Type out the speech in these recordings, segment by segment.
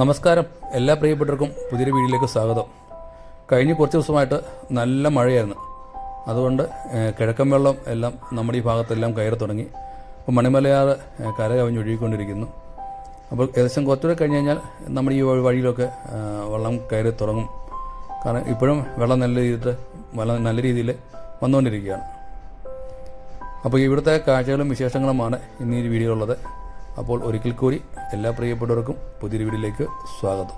നമസ്കാരം. എല്ലാ പ്രിയപ്പെട്ടവർക്കും പുതിയൊരു വീഡിയോയിലേക്ക് സ്വാഗതം. കഴിഞ്ഞ കുറച്ച് ദിവസമായിട്ട് നല്ല മഴയായിരുന്നു. അതുകൊണ്ട് കിഴക്കൻ വെള്ളം എല്ലാം നമ്മുടെ ഈ ഭാഗത്തെല്ലാം കയറി തുടങ്ങി. അപ്പോൾ മണിമലയാറ് കര കവിഞ്ഞ് ഒഴുകിക്കൊണ്ടിരിക്കുന്നു അപ്പോൾ ഏകദേശം കുറച്ചുകൂടെ കഴിഞ്ഞ് കഴിഞ്ഞാൽ നമ്മുടെ ഈ വഴിയിലൊക്കെ വെള്ളം കയറി തുടങ്ങും. കാരണം ഇപ്പോഴും വെള്ളം നല്ല രീതിയിൽ വെള്ളം നല്ല രീതിയിൽ വന്നുകൊണ്ടിരിക്കുകയാണ്. അപ്പോൾ ഇവിടുത്തെ കാഴ്ചകളും വിശേഷങ്ങളുമാണ് ഇന്ന് വീഡിയോ ഉള്ളത് അപ്പോൾ ഒരിക്കൽ കൂടി എല്ലാ പ്രിയപ്പെട്ടവർക്കും പുതിയൊരു വീഡിയോയിലേക്ക് സ്വാഗതം.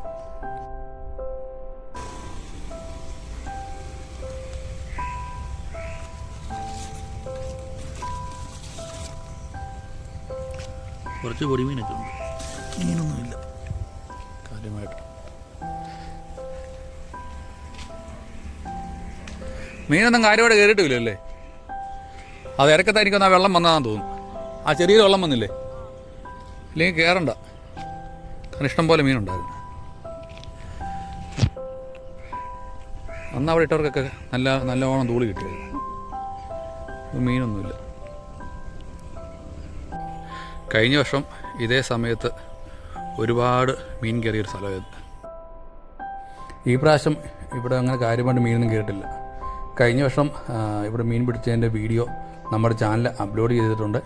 കുറച്ച് പൊടിമീനൊക്കെ ഉണ്ട്. മീനൊന്നുമില്ല. കാര്യമായിട്ട്. മീനൊന്നും കാര്യമായിട്ട് കയറിയിട്ടില്ലല്ലേ അത് ഇറക്കത്തായിരിക്കും ആ വെള്ളം വന്നതാന്ന് തോന്നുന്നു. ആ ചെറിയൊരു വെള്ളം വന്നില്ലേ? ഇല്ലെങ്കിൽ കയറണ്ട കാരണം ഇഷ്ടം പോലെ മീനുണ്ടായിരുന്നു. അന്ന് അവിടെ ഇട്ടവർക്കൊക്കെ നല്ല നല്ലവണ്ണം തൂളി കിട്ടിയായിരുന്നു മീനൊന്നുമില്ല. കഴിഞ്ഞ വർഷം ഇതേ സമയത്ത് ഒരുപാട് മീൻ കയറിയൊരു സ്ഥലമായിരുന്നു. ഈ പ്രാവശ്യം ഇവിടെ അങ്ങനെ കാര്യമായിട്ട് മീനൊന്നും കയറിയിട്ടില്ല. കഴിഞ്ഞ വർഷം ഇവിടെ മീൻ പിടിച്ചതിന്റെ വീഡിയോ നമ്മുടെ ചാനൽ അപ്ലോഡ് ചെയ്തിട്ടുണ്ട്.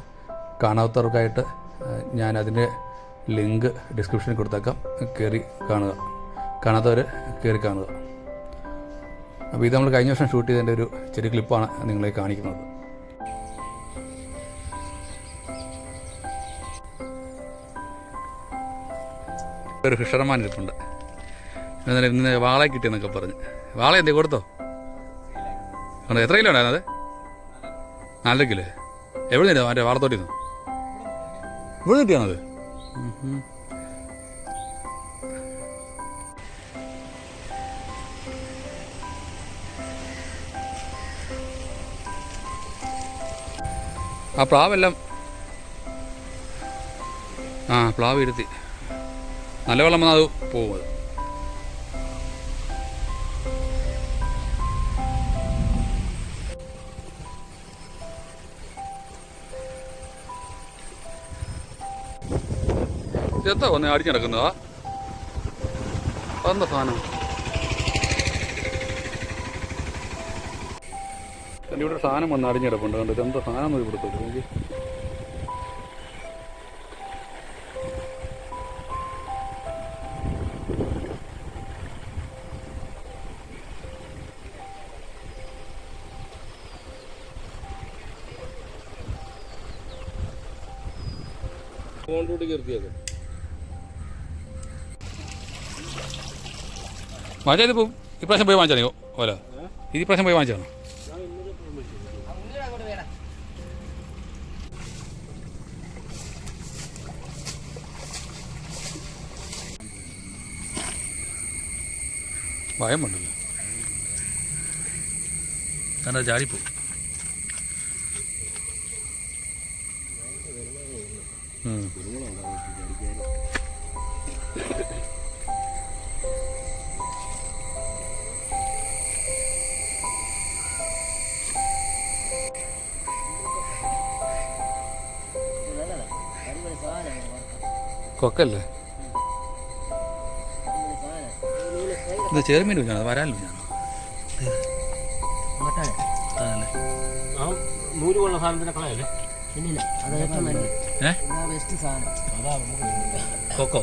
കാണാത്തവർക്കായിട്ട് അതിന്റെ ലിങ്ക് ഡിസ്ക്രിപ്ഷനിൽ കൊടുത്തേക്കാം. കയറി കാണുക. കാണാത്തവർ കയറി കാണുക. അപ്പോൾ ഇത് നമ്മൾ കഴിഞ്ഞ വർഷം ഷൂട്ട് ചെയ്തതിന്റെ ഒരു ചെറിയ ക്ലിപ്പാണ് നിങ്ങളെ കാണിക്കുന്നത്. ഒരു ഫിഷർമാൻ ഇരിപ്പുണ്ട്. എന്നാലും ഇന്ന് വാള കിട്ടിയെന്നൊക്കെ പറഞ്ഞ്. വാള എന്തേ കൊടുത്തോ? എത്ര കിലോ ഉണ്ടായിരുന്നത് നാലര കിലോ. എവിടെ നിന്നാ മറ്റേ വാളത്തോട്ടിൽ ഇവിടെ കിട്ടിയാണത്. ആ പ്ലാവെല്ലാം ആ പ്ലാവ് ഇരുത്തി നല്ല വെള്ളം വന്നാൽ അത് പോകും ഇതെന്താ വന്ന്? അടിഞ്ഞു കിടക്കുന്നതാ. അതെന്താ സാധനം? എന്റെ ഇവിടെ സാധനം വന്ന് അടിഞ്ഞു കിടപ്പുണ്ട്. കണ്ടോ എന്താ സാധനം നോക്കി. കൊടുത്തു എനിക്ക് കോണ്ടോട്ട് കീർത്തിയാക്കും വാങ്ങിച്ചാൽ ഈ ഇപ്രാവശ്യം പോയി വാങ്ങിച്ചാണോ ഓല. ഇത് ഇപ്രാവശ്യം പോയി വാങ്ങിച്ചാണോ ഭയം ഉണ്ടല്ലോ തന്നെ ചാടിപ്പോ? ഉം. കൊക്കല്ലേ? ഇത് ചെറുമീൻ കുഞ്ഞാണ് വരാൻ കുഞ്ഞാണ് അതല്ലേ ആ നൂൽ കൊള്ള സാധനത്തിന്റെ കളയല്ലേ? കൊക്കോ?